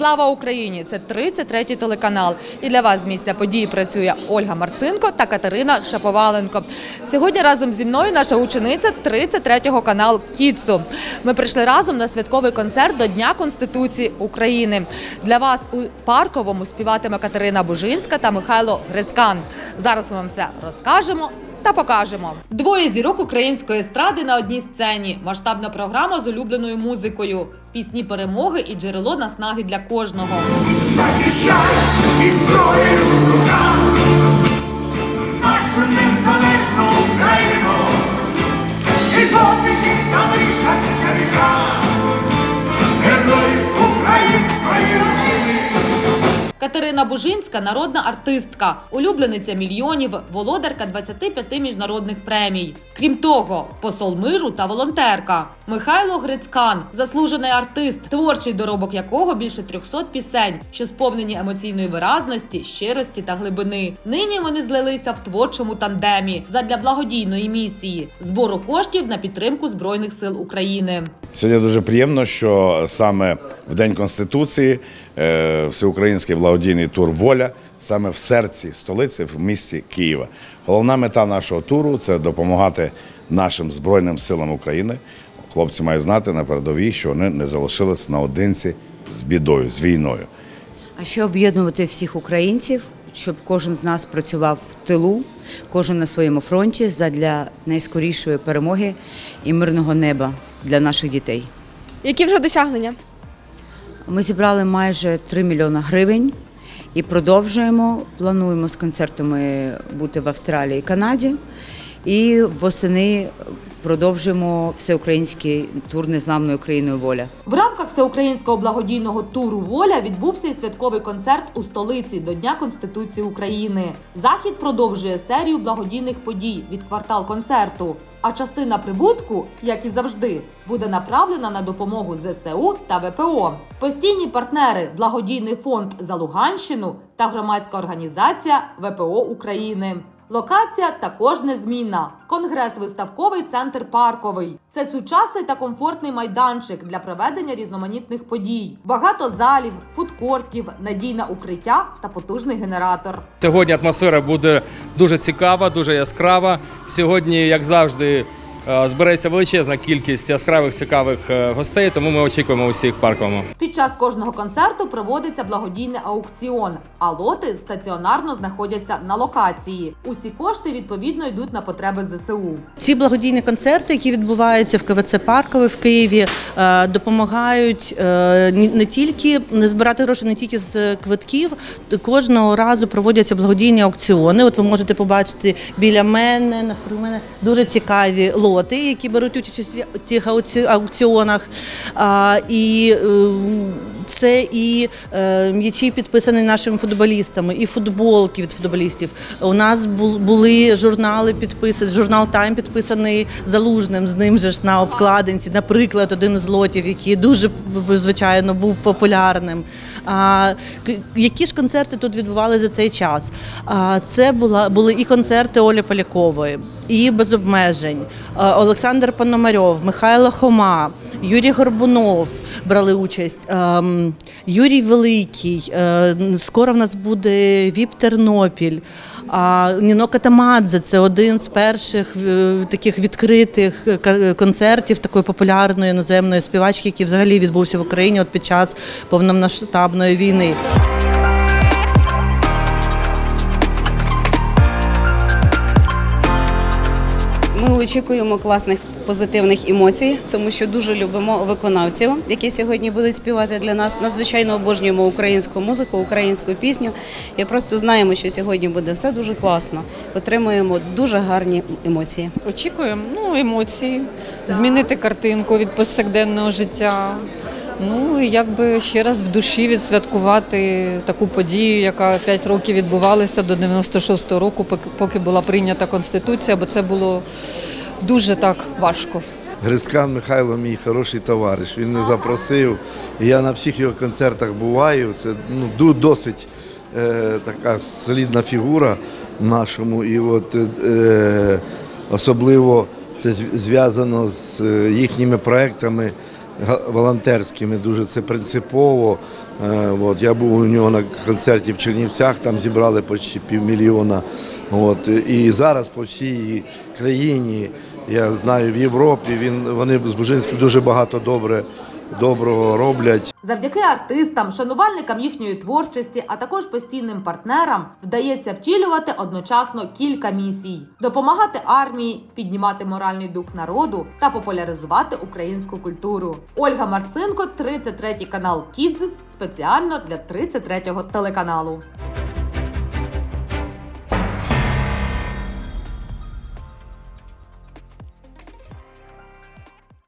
Слава Україні! Це 33-й телеканал. І для вас з місця події працює Ольга Марцинко та Катерина Шаповаленко. Сьогодні разом зі мною наша учениця 33-го каналу Кіцу. Ми прийшли разом на святковий концерт до Дня Конституції України. Для вас у парковому співатиме Катерина Бужинська та Михайло Грицькан. Зараз ми вам все розкажемо. Та покажемо двоє зірок української естради на одній сцені. Масштабна програма з улюбленою музикою, пісні перемоги і джерело наснаги для кожного. захищай і зброєю в руках Катерина Бужинська народна артистка, улюблениця мільйонів, володарка 25 міжнародних премій. Крім того, посол миру та волонтерка. Михайло Грицькан, заслужений артист, творчий доробок якого більше 300 пісень, що сповнені емоційної виразності, щирості та глибини. Нині вони злилися в творчому тандемі задля благодійної місії збору коштів на підтримку збройних сил України. Сьогодні дуже приємно, що саме в День Конституції е, всеукраїнський благодійний тур Воля саме в серці столиці, в місті Києва. Головна мета нашого туру це допомагати нашим Збройним силам України. Хлопці мають знати на передовій, що вони не залишились наодинці з бідою, з війною. А ще об'єднувати всіх українців, щоб кожен з нас працював в тилу, кожен на своєму фронті задля найскорішої перемоги і мирного неба для наших дітей. Які вже досягнення? Ми зібрали майже 3 мільйони гривень і продовжуємо. Плануємо з концертами бути в Австралії і Канаді. І восени продовжуємо всеукраїнський тур незламною Україною воля. В рамках всеукраїнського благодійного туру Воля відбувся і святковий концерт у столиці до Дня Конституції України. Захід продовжує серію благодійних подій від квартал концерту. А частина прибутку, як і завжди, буде направлена на допомогу ЗСУ та ВПО. Постійні партнери благодійний фонд за Луганщину та громадська організація ВПО України. Локація також незмінна. Конгрес-виставковий центр парковий. Це сучасний та комфортний майданчик для проведення різноманітних подій. Багато залів, фудкортів, надійне укриття та потужний генератор. Сьогодні атмосфера буде дуже цікава, дуже яскрава. Сьогодні, як завжди, збереться величезна кількість яскравих цікавих е, гостей, тому ми очікуємо усіх в парковому. Під час кожного концерту проводиться благодійний аукціон, а лоти стаціонарно знаходяться на локації. Усі кошти відповідно йдуть на потреби ЗСУ. Ці благодійні концерти, які відбуваються в КВЦ Паркове в Києві, е, допомагають е, не тільки не збирати гроші не тільки з квитків. Кожного разу проводяться благодійні аукціони. От ви можете побачити біля мене, навкруги мене дуже цікаві лоти, які беруть участь в тих аукціонах. І е, це і е, м'ячі підписані нашими футболістами, і футболки від футболістів. У нас були журнали підписані, журнал Тайм підписаний залужним з ним же ж на обкладинці. Наприклад, один із лотів, який дуже звичайно був популярним. А, які ж концерти тут відбувалися за цей час? А, це була були і концерти Олі Полякової, і без обмежень. Олександр Пономарьов, Михайло Хома. Юрій Горбунов брали участь, ем, Юрій Великий. е, Скоро в нас буде Віп Тернопіль. Ніно Катамадзе це один з перших е, таких відкритих е, концертів такої популярної іноземної співачки, який взагалі відбувся в Україні от під час повномасштабної війни. Очікуємо класних позитивних емоцій, тому що дуже любимо виконавців, які сьогодні будуть співати для нас. Надзвичайно обожнюємо українську музику, українську пісню. І просто знаємо, що сьогодні буде все дуже класно. Отримуємо дуже гарні емоції. Очікуємо ну, емоції, змінити картинку від повсякденного життя. Ну якби ще раз в душі відсвяткувати таку подію, яка 5 років відбувалася до 96-го року, поки була прийнята конституція, бо це було дуже так важко. Грицькан Михайло мій хороший товариш. Він не запросив. Я на всіх його концертах буваю. Це ну, досить е, така солідна фігура нашому. І от е, особливо це зв'язано з е, їхніми проектами волонтерськими, дуже це принципово. Е, От, я був у нього на концерті в Чернівцях, там зібрали почти півмільйона. От, і зараз по всій країні, я знаю, в Європі він, вони з Бужинською дуже багато добре, доброго роблять. Завдяки артистам, шанувальникам їхньої творчості, а також постійним партнерам вдається втілювати одночасно кілька місій: допомагати армії, піднімати моральний дух народу та популяризувати українську культуру. Ольга Марцинко, 33 канал Кідз, спеціально для 33 телеканалу.